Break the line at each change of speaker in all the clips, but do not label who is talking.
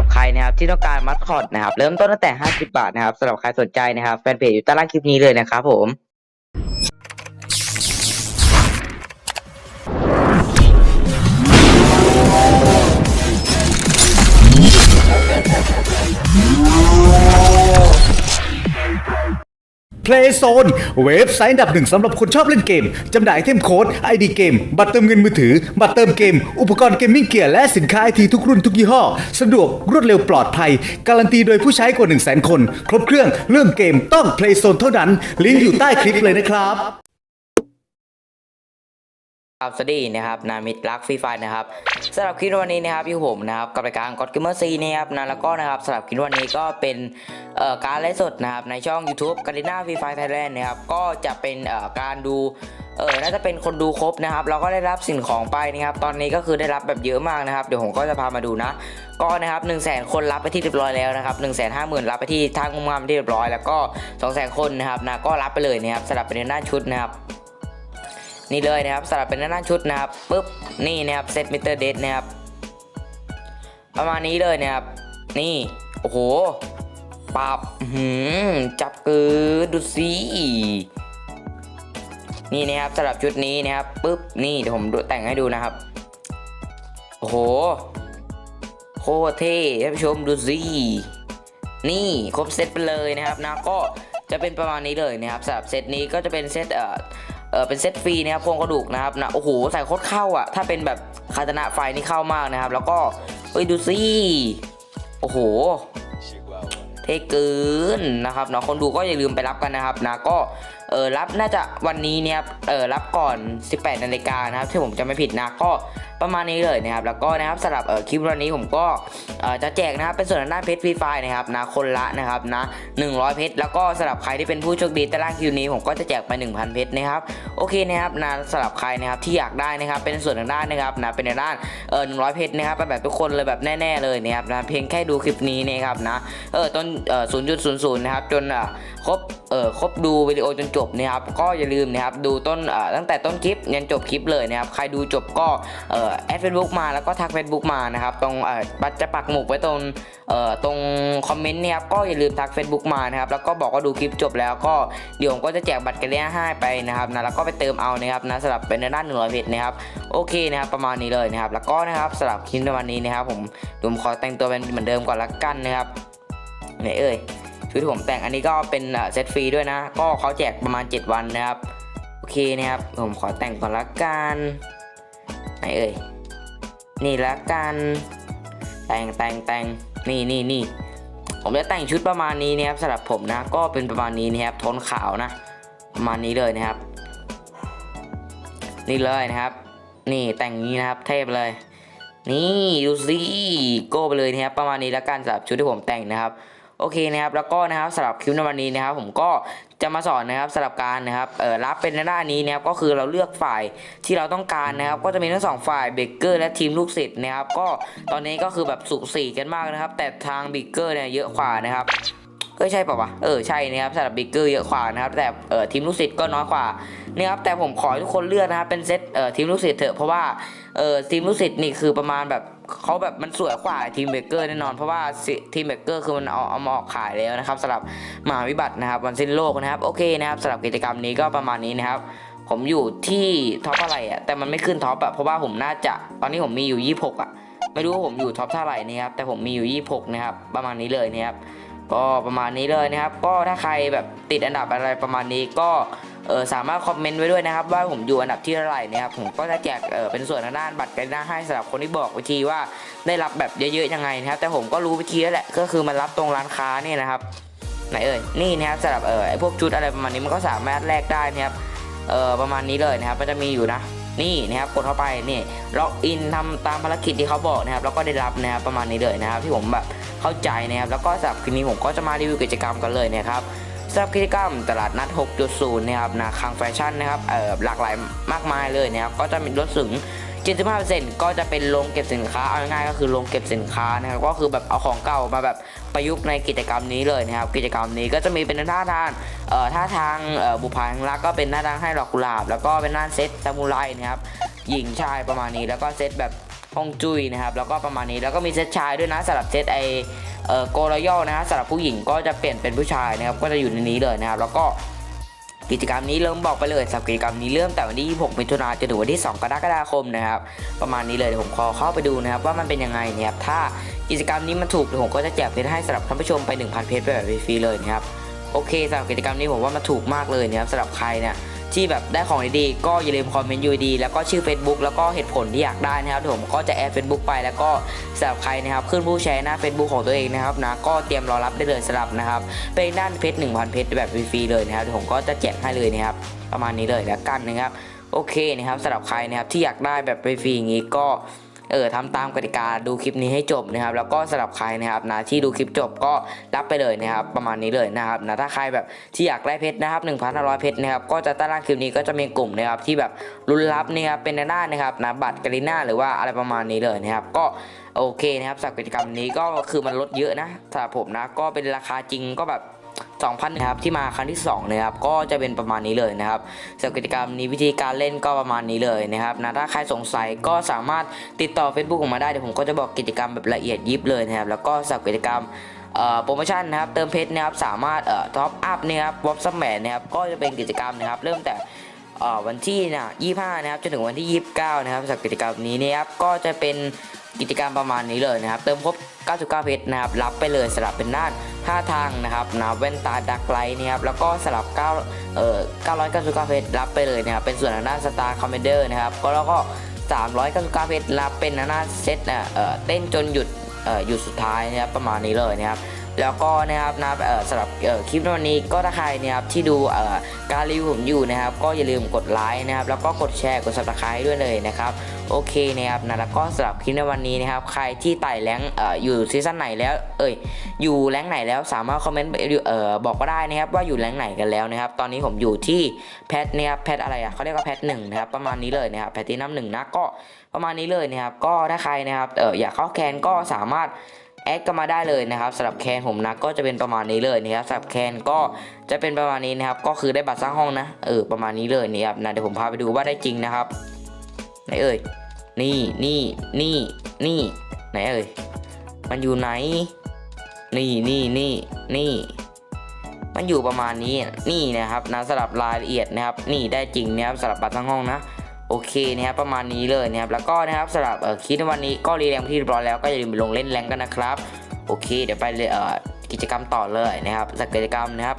รับใครนะครับที่ต้องการมัสคอตนะครับเริ่มต้นตั้งแต่ 50 บาทนะครับสำหรับใครสนใจนะครับแฟนเพจอยู่ใต้ล่างคลิปนี้เลยนะครับผม
Playzone เว็บไซต์อันดับหนึ่งสำหรับคนชอบเล่นเกม จำหน่ายไอเทมโค้ด ID เกม บัตรเติมเงินมือถือ บัตรเติมเกม อุปกรณ์เกมมิ่งเกียร์และสินค้าไอทีทุกรุ่นทุกยี่ห้อ สะดวกรวดเร็วปลอดภัย การันตีโดยผู้ใช้กว่า 1 0 0 0 0 0 คน ครบเครื่องเรื่องเกมต้อง Playzone เท่านั้น ลิงก์อยู่ใต้คลิปเลยนะครับ
ครับสวัสดีนะครับนามิดรักฟรีไฟนะครับสำหรับคลิปวันนี้นะครับอยู่ผมนะครับกับรายการกอดกิมเมอร์ซีนะครับนะแล้วก็นะครับสำหรับคลิปวันนี้ก็เป็นการไลฟ์สดนะครับในช่อง YouTube กาลิน่าฟรีไฟไทยแลนด์นะครับก็จะเป็นการดูเออน่าจะเป็นคนดูครบนะครับเราก็ได้รับสิ่งของไปนะครับ ตอนนี้ก็คือได้รับแบบเยอะมากนะครับ เดี๋ยวผมก็จะพามาดูนะ ก็นะครับ1 0 0 0 0แคนรับไปที่เรียบร้อยแล้วนะครับ1 5 0 0 0 0รับไปที่ทางงามที่เรียบร้อย แล้วก็2 0 0 0 0คนนะครับนะก็รับไปเลยนะครับสำหรับเป็นหน้าชุดนะครับ นี่เลยนะครับสำหรับเป็นหน้าชุดนะครับปุ๊บนี่นะครับเซตมิเตอร์เดทนะครับประมาณนี้เลยนะครับ นี่โอ้โหปรับหือหืมจับกือดูสินี่นะครับสำหรับชุดนี้นะครับปุ๊บนี่เดี๋ยวผมแต่งให้ดูนะครับโอ้โหโคตรเท่ท่านผู้ชมดูสินี่ครบเซตไปเลยนะครับนะก็จะเป็นประมาณนี้เลยนะครับสำหรับเซตนี้ก็จะเป็นเซตเอ่อ เออเป็นเซตฟรีนะครับโครงกระดูกนะครับนะโอ้โหใส่โคตรเข้าอะ ถ้าเป็นแบบคาตนะไฟนี่เข้ามากนะครับ แล้วก็เฮ้ยดูสิโอ้โหเท่เกินนะครับเนาะคนดูก็อย่าลืมไปรับกันนะครับนะก็เออรับน่าจะวันนี้เนี่ยเออรับก่อน 18นาฬิกานะครับที่ผมจะไม่ผิดนะก็ ประมาณนี้เลยนะครับแล้วก็นะครับสำหรับเออคลิปวันนี้ผมก็เออจะแจกนะครับเป็นส่วนทางด้านเพชรฟรีไฟนะครับนะคนละนะครับนะ100 เพชรแล้วก็สำหรับใครที่เป็นผู้โชคดีใต้ล่างคลิปนี้ผมก็จะแจกไป 1,000 เพชรนะครับโอเคนะครับนะสำหรับใครนะครับที่อยากได้นะครับเป็นส่วนทางด้านนะครับนะเป็นในด้านเออ100เพชรนะครับไปแบบทุกคนเลยแบบแน่ ๆเลยนะครับนะเพียงแค่ดูคลิปนี้นะครับนะเออต้นเออ0.00นย์ศูนย์นะครับจนเออครบเออครบดูวิดีโอจนจบนะครับก็อย่าลืมนะครับดูต้นเอ่อตั้งแต่ต้นคลิปยันจบคลิปเลยนะครับใครดูจบก็เออแอดเฟซบุ๊กมาแล้วก็ทักเฟซบุ๊กมานะครับตรงเอ่อบัตรจะปักหมุกไว้ตรงเอ่อตรงคอมเมนต์เนี่ยครับก็อย่าลืมทัก Facebook มานะครับแล้วก็บอกว่าดูคลิปจบแล้วก็เดี๋ยวผมก็จะแจกบัตรกันเลี้ยให้ไปนะครับนะแล้วก็ไปเติมเอานะครับนะสำหรับเป็นในด้านหนึ่งร้อยเพจนะครับโอเคนะครับประมาณนี้เลยนะครับแล้วก็นะครับสำหรับคลิปในวันนี้นะครับผมผมขอแต่งตัวเป็นเหมือนเดิมก่อนละกันนะครับไหนเอ่ยชุดที่ผมแต่งอันนี้ก็เป็นเอ่อเซตฟรีด้วยนะ ก็เขาแจกประมาณ 7 วันนะครับ โอเคนะครับ ผมขอแต่งก่อนละกัน ไหนเอ่ย นี่ละกัน แต่งแต่งแต่งนี่นี่นี่ผมจะแต่งชุดประมาณนี้นะครับสำหรับผมนะ ก็เป็นประมาณนี้นะครับโทนขาวนะ ประมาณนี้เลยนะครับ นี่เลยนะครับ นี่แต่งนี้นะครับ เทพเลย นี่ดูสิโก้ไปเลยนะครับ ประมาณนี้แล้วกันสำหรับชุดที่ผมแต่งนะครับโอเคนะครับแล้วก็นะครับสำหรับคลิปในวันนี้นะครับ ผมก็ จะมาสอนนะครับสำหรับการนะครับเออรับเป็นในด้านนี้นะครับก็คือเราเลือกฝ่ายที่เราต้องการนะครับ ก็จะมีทั้งสองฝ่ายเบเกอร์และทีมลูกศิษย์นะครับ ก็ตอนนี้ก็คือแบบสุสีกันมากนะครับ แต่ทางเบเกอร์เนี่ยเยอะกว่านะครับก็ใช่ป่าวะเออใช่นะครับสำหรับบิ๊กเกอร์เยอะกว่านะครับแต่เออทีมลูกศิษย์ก็น้อยกว่านี่ครับแต่ผมขอให้ทุกคนเลือกนะครับเป็นเซตเออทีมลูกศิษย์เถอะเพราะว่าเออทีมลูกศิษย์นี่คือประมาณแบบ เขาแบบมันสวยกว่าทีมเบเกอร์แน่นอนเพราะว่าทีมเบเกอร์คือมันเอาเอามาออกขายแล้วนะครับสำหรับมหาวิบัตินะครับวันสิ้นโลกนะครับโอเคนะครับสำหรับกิจกรรมนี้ก็ประมาณนี้นะครับ ผมอยู่ที่ท็อปอะไรอะแต่มันไม่ขึ้นท็อปอะเพราะว่าผมน่าจะตอนนี้ผมมีอยู่ 26 อะ ไม่รู้ว่าผมอยู่ท็อปเท่าไหร่นะครับแต่ผมมีอยู่ 26 นะครับประมาณนี้เลยนะครับก็ประมาณนี้เลยนะครับ ก็ถ้าใครแบบติดอันดับอะไรประมาณนี้ก็ เออสามารถคอมเมนต์ไว้ด้วยนะครับ ว่าผมอยู่อันดับที่เท่าไหร่นะครับผมก็จะแจกเออเป็นส่วนทางด้านบัตรกันหน้าให้สำหรับคนที่บอกวิธีว่าได้รับแบบเยอะๆยังไงนะครับ แต่ผมก็รู้วิธีแล้วแหละก็คือมันรับตรงร้านค้าเนี่ยนะครับไหนเอ่ยนี่นะครับสำหรับเออไอพวกชุดอะไรประมาณนี้มันก็สามารถแลกได้นะครับเออประมาณนี้เลยนะครับ มันจะมีอยู่นะนี่นะครับกดเข้าไปนี่ล็อกอินทำตามภารกิจที่เขาบอกนะครับ แล้วก็ได้รับนะครับประมาณนี้เลยนะครับ ที่ผมแบบเข้าใจนะครับ แล้วก็สำหรับคลิปนี้ผมก็จะมารีวิวกิจกรรมกันเลยนะครับ สำหรับกิจกรรมตลาดนัด 6.0 นะครับนะคังแฟชั่นนะครับเอ่อหลากหลายมากมายเลยนะครับก็จะมีลดถึง75%ก็จะเป็นโรงเก็บสินค้าเอาง่ายๆก็คือโรงเก็บสินค้านะครับก็คือแบบเอาของเก่ามาแบบประยุกต์ในกิจกรรมนี้เลยนะครับกิจกรรมนี้ก็จะมีเป็นท่าทางเอ่อท่าทางเอ่อบุพการรักก็เป็นท่าทางให้ดอกกุหลาบ แล้วก็เป็นหน้าเซตซามูไรนะครับหญิงชายประมาณนี้แล้วก็เซตแบบฮองจุยนะครับแล้วก็ประมาณนี้แล้วก็มีเซตชายด้วยนะสำหรับเซตไอ เอ่อโกลยอนะฮะสำหรับผู้หญิงก็จะเปลี่ยนเป็นผู้ชายนะครับก็จะอยู่ในนี้เลยนะครับแล้วก็กิจกรรมนี้เริ่มบอกไปเลยสำหรับกิจกรรมนี้เริ่มแต่วันที่ 26 มิถุนายนจนถึงวันที่ 2 กรกฎาคมนะครับ ประมาณนี้เลยผมขอเข้าไปดูนะครับว่ามันเป็นยังไงนะครับถ้ากิจกรรมนี้มันถูกเดี๋ยวผมก็จะแจกเพชรให้สำหรับท่านผู้ชมไป 1,000 เพชรไปแบบฟรีๆเลยนะครับโอเคสำหรับกิจกรรมนี้ผมว่ามันถูกมากเลยนะครับสำหรับใครเนี่ย ที่แบบได้ของดีๆก็อย่าลืมคอมเมนต์ยูดีแล้วก็ชื่อ Facebook แล้วก็เหตุผลที่อยากได้นะครับเดี๋ยวผมก็จะแอด Facebook ไปแล้วก็สำหรับใครนะครับขึ้นผู้แชร์หน้า Facebook ของตัวเองนะครับนะก็เตรียมรอรับได้เลยสำหรับนะครับเป็นด้านเพชร1,000 เพชรแบบฟรีๆเลยนะครับเดี๋ยวผมก็จะแจกให้เลยนะครับประมาณนี้เลยแล้วกันนะครับโอเคนะครับสำหรับใครนะครับที่อยากได้แบบฟรีๆอย่างนี้ก็ เออทำตามกติกาดูคลิปนี้ให้จบนะครับ แล้วก็สำหรับใครนะครับนะที่ดูคลิปจบก็รับไปเลยนะครับ ประมาณนี้เลยนะครับนะถ้าใครแบบที่อยากได้เพชรนะครับ1,500เพชรนะครับก็จะใต้ล่างคลิปนี้ก็จะมีกลุ่มนะครับที่แบบรุนรับนะครับเป็นหน้านะครับนะบัตรกาลิน่าหรือว่าอะไรประมาณนี้เลยนะครับ ก็โอเคนะครับสำหรับกิจกรรมนี้ก็คือมันลดเยอะนะสำหรับผมนะก็เป็นราคาจริงก็แบบ 2,000นะครับที่มาครั้งที่2นะครับก็จะเป็นประมาณนี้เลยนะครับสำหรับกิจกรรมนี้วิธีการเล่นก็ประมาณนี้เลยนะครับนะถ้าใครสงสัยก็สามารถติดต่อ Facebook ผมมาได้เดี๋ยวผมก็จะบอกกิจกรรมแบบละเอียดยิบเลยนะครับแล้วก็สำหรับกิจกรรมโปรโมชั่นนะครับเติมเพชรนะครับสามารถท็อปอัพนะครับวอปซัมแมนนะครับก็จะเป็นกิจกรรมนะครับเริ่มแต่ วันที่นะ25 นะครับจนถึงวันที่ 29 นะครับสำหรับกิจกรรมนี้นะครับก็จะเป็นกิจกรรมประมาณนี้เลยนะครับ เติมครบ 99 เพชรนะครับรับไปเลยสลับเป็นด้านท่าทางนะครับนะแว่นตาดักไลท์นะครับแล้วก็สลับ9เอ่อ999 เพชรรับไปเลยนะครับเป็นส่วนทางด้านสตาร์คอมเมนเดอร์นะครับก็แล้วก็ 399 เพชรรับเป็นทางด้าเซตนะเอ่อเต้นจนหยุดเอ่อหยุดสุดท้ายนะครับประมาณนี้เลยนะครับ แล้วก็นะครับนะเอ่อสำหรับเอ่อคลิปในวันนี้ก็ถ้าใครนะครับที่ดูเอ่อการรีวิวผมอยู่นะครับ ก็อย่าลืมกดไลค์นะครับ แล้วก็กดแชร์กด subscribe ด้วยเลยนะครับโอเคนะครับนะแล้วก็สำหรับคลิปในวันนี้นะครับ ใครที่ไต่แรงเอ่ออยู่ซีซั่นไหนแล้ว เอ้ยอยู่แรงไหนแล้วสามารถคอมเมนต์เอ่อบอกก็ได้นะครับ ว่าอยู่แรงไหนกันแล้วนะครับ ตอนนี้ผมอยู่ที่แพทเนี่ยครับแพทอะไรอะเขาเรียกว่าแพทหนึ่งนะครับประมาณนี้เลยนะครับแพทที่น้ำหนึ่งนะก็ประมาณนี้เลยนะครับ ก็ถ้าใครนะครับเอออยากเข้าแคนก็สามารถ แอดก็มาได้เลยนะครับสำหรับแคนผมนะก็จะเป็นประมาณนี้เลยนะครับสำหรับแคนก็จะเป็นประมาณนี้นะครับก็คือได้บัตรสร้างห้องนะเออประมาณนี้เลยนี่ครับนะเดี๋ยวผมพาไปดูว่าได้จริงนะครับไหนเอ่ยนี่นี่นี่นี่ไหนเอ่ยมันอยู่ไหน นี่นี่นี่นี่มันอยู่ประมาณนี้นี่นะครับนะสำหรับรายละเอียดนะครับ นี่ได้จริงนะครับสำหรับบัตรสร้างห้องนะ โอเคนะครับประมาณนี้เลยนะครับแล้วก็นะครับสำหรับคลิปในวันนี้ก็รีแรงที่เรียบร้อยแล้วก็อย่าลืมลงเล่นแรงกันนะครับ โอเค เดี๋ยวไปเลยกิจกรรมต่อเลยนะครับจากกิจกรรมนะครับ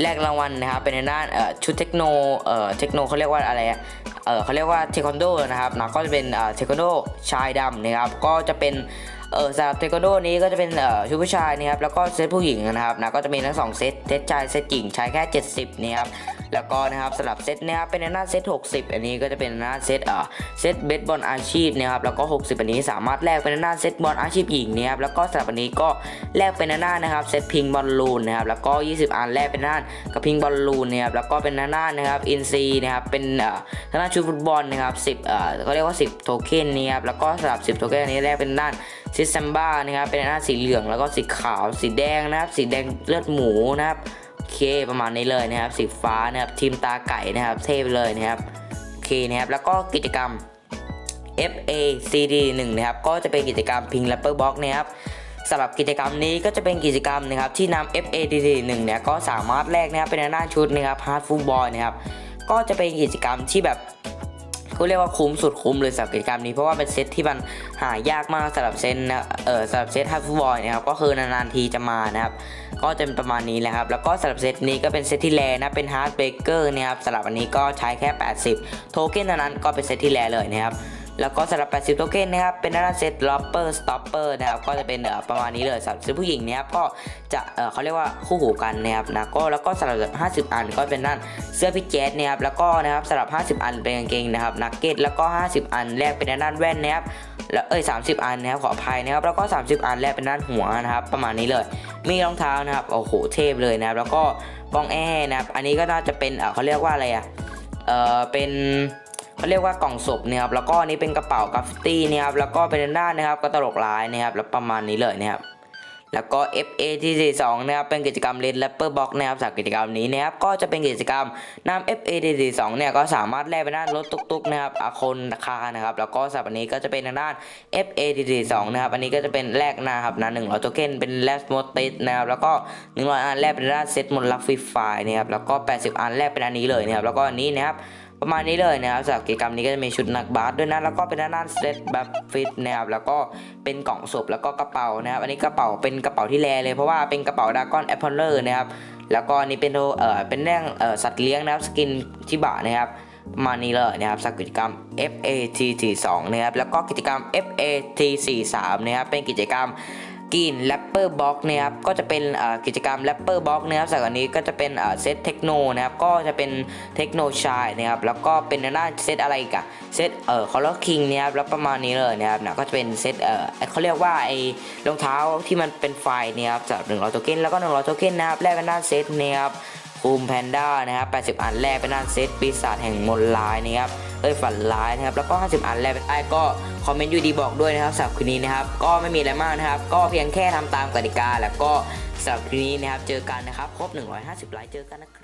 แลกรางวัลนะครับเป็นในด้านชุดเทคโนเทคโนเขาเรียกว่าอะไรเออเขาเรียกว่าเทควันโดนะครับนะก็จะเป็นเทควันโดชายดำนะครับ ก็จะเป็นเออสำหรับเทควันโดนี้ก็จะเป็นเออชุดผู้ชายนะครับแล้วก็เซตผู้หญิงนะครับนะก็จะมีทั้งสองเซตเซตชายเซตหญิงใช้แค่ 70นะครับ แล้วก็นะครับสำหรับเซตนะครับเป็นหน้าเซต60 อันนี้ก็จะเป็นหน้าเซตเอ่อเซตเบสบอลอาชีพนะครับแล้วก็ 60 อันนี้สามารถแลกเป็นหน้าเซตบอลอาชีพหญิงนะครับแล้วก็สำหรับอันนี้ก็แลกเป็นหน้านะครับเซตพิงบอลลูนนะครับแล้วก็ 20 อันแลกเป็นหน้ากระพิงบอลลูนนะครับแล้วก็เป็นหน้านะครับอินซีนะครับเป็นเอ่อทางด้านชุดฟุตบอลนะครับ10เอ่อเขาเรียกว่า 10 โทเค็นนะครับแล้วก็สำหรับ 10 โทเค็นอันนี้แลกเป็นด้านซิสซัมบ้านะครับเป็นหน้าสีเหลืองแล้วก็สีขาวสีแดงนะครับสีแดงเลือดหมูนะครับ เคประมาณนี้เลยนะครับสีฟ้านะครับทีมตาไก่นะครับ เทพเลยนะครับโอเคนะครับแล้วก็กิจกรรม FACD 1นะครับก็จะเป็นกิจกรรมพิงแรปเปอร์บ็อกนะครับสำหรับกิจกรรมนี้ก็จะเป็นกิจกรรมนะครับที่นำ FACD 1เนี่ยก็สามารถแลกนะครับเป็นหน้าชุดนะครับฮาร์ดฟุตบอลนะครับก็จะเป็นกิจกรรมที่แบบ ก็เรียกว่าคุ้มสุดคุ้มเลยสำหรับกิจกรรมนี้เพราะว่าเป็นเซตที่มันหายากมากสำหรับเซตนะเออสำหรับเซตฮัตฟุตบอลนะครับก็คือนานๆทีจะมานะครับก็จะเป็นประมาณนี้แหละครับแล้วก็สำหรับเซตนี้ก็เป็นเซตที่แรนะเป็นฮาร์ดเบรกเกอร์นะครับสำหรับอันนี้ก็ใช้แค่ 80 โทเค็นเท่านั้นก็เป็นเซตที่แรเลยนะครับ แล้วก็สำหรับ 80 โทเค็นนะครับ เป็นหน้าเซตล็อปเปอร์สต็อปเปอร์นะครับ ก็จะเป็นเอ่อประมาณนี้เลยสำหรับผู้หญิงนะครับ ก็จะเอ่อเขาเรียกว่าคู่หูกันนะครับนะ ก็แล้วก็สำหรับ 50 อันก็เป็นด้านเสื้อพี่แจ๊ดนะครับ แล้วก็นะครับสำหรับ 50 อันเป็นกางเกงนะครับนักเก็ต แล้วก็ 50 อันแรกเป็นด้านแว่นนะครับแล้วเอ้ย 30 อันนะครับขออภัยนะครับ แล้วก็ 30 อันแรกเป็นด้านหัวนะครับ ประมาณนี้เลย มีรองเท้านะครับ โอ้โห เทพเลยนะครับ แล้วก็กล้องแอร์นะครับ อันนี้ก็น่าจะเป็นเอ่อเขาเรียกว่าอะไรอะ เออเป็น เขาเรียกว่ากล่องศพนะครับแล้วก็อันนี้เป็นกระเป๋ากราฟฟิตี้นะครับแล้วก็เป็นด้านนะครับกระตลกลายนะครับแล้วประมาณนี้เลยนะครับแล้วก็ FATC2 นะครับเป็นกิจกรรม Red Rapper Box นะครับจากกิจกรรมนี้นะครับก็จะเป็นกิจกรรมนำ FATC2 เนี่ยก็สามารถแลกไปด้านรถตุกๆนะครับอาคนคานะครับแล้วก็สับอันนี้ก็จะเป็นทางด้าน FATC2 นะครับอันนี้ก็จะเป็นแลกนะครับนะ100โทเค็นเป็นแลกโมติสนะครับแล้วก็ 100 อันแลกเป็นด้านเซตมนต์ลักฟรีไฟนะครับแล้วก็ 80 อันแลกเป็นอันนี้เลยนะครับแล้วก็อันนี้นะครับ ประมาณนี้เลยนะครับสำหรับกิจกรรมนี้ก็จะมีชุดนักบาสด้วยนะแล้วก็เป็นด้านเซตแบบฟิตนะครับแล้วก็เป็นกล่องศพแล้วก็กระเป๋านะครับอันนี้กระเป๋าเป็นกระเป๋าที่แรเลยเพราะว่าเป็นกระเป๋าดากอนแอปเปิลเลอร์นะครับแล้วก็อันนี้เป็นโเอ่อเป็นเรื่องเอ่อสัตว์เลี้ยงนะครับสกินชิบะนะครับประมาณนี้เลยนะครับสำหรับกิจกรรม FAT42 นะครับแล้วก็กิจกรรม FAT43 นะครับเป็นกิจกรรม กินแรปเปอร์บ็อกนะครับก็จะเป็นกิจกรรมแรปเปอร์บ็อกนะครับจากอันนี้ก็จะเป็นเซตเทคโนนะครับก็จะเป็นเทคโนชายนะครับแล้วก็เป็นหน้าเซตอะไรกับเซตเอ่อคอร์คิงนะครับแล้วประมาณนี้เลยนะครับนะก็จะเป็นเซตเอ่อเขาเรียกว่าไอ้รองเท้าที่มันเป็นไฟนะครับจาก100โทเค็นแล้วก็100โทเค็นนะครับแลกเป็นหน้าเซตนะครับคูมแพนด้านะครับ80 อันแรกเป็นหน้าเซตปีศาจแห่งมนลายนะครับ เอ้ยฝันร้ายนะครับแล้วก็ 50 อันแรกเป็นไอ้ก็คอมเมนต์อยู่ดีบอกด้วยนะครับสำหรับคืนนี้นะครับก็ไม่มีอะไรมากนะครับ ก็เพียงแค่ทำตามกติกาแล้วก็สำหรับคืนนี้นะครับเจอกันนะครับครบ 150 ไลค์เจอกันนะครับ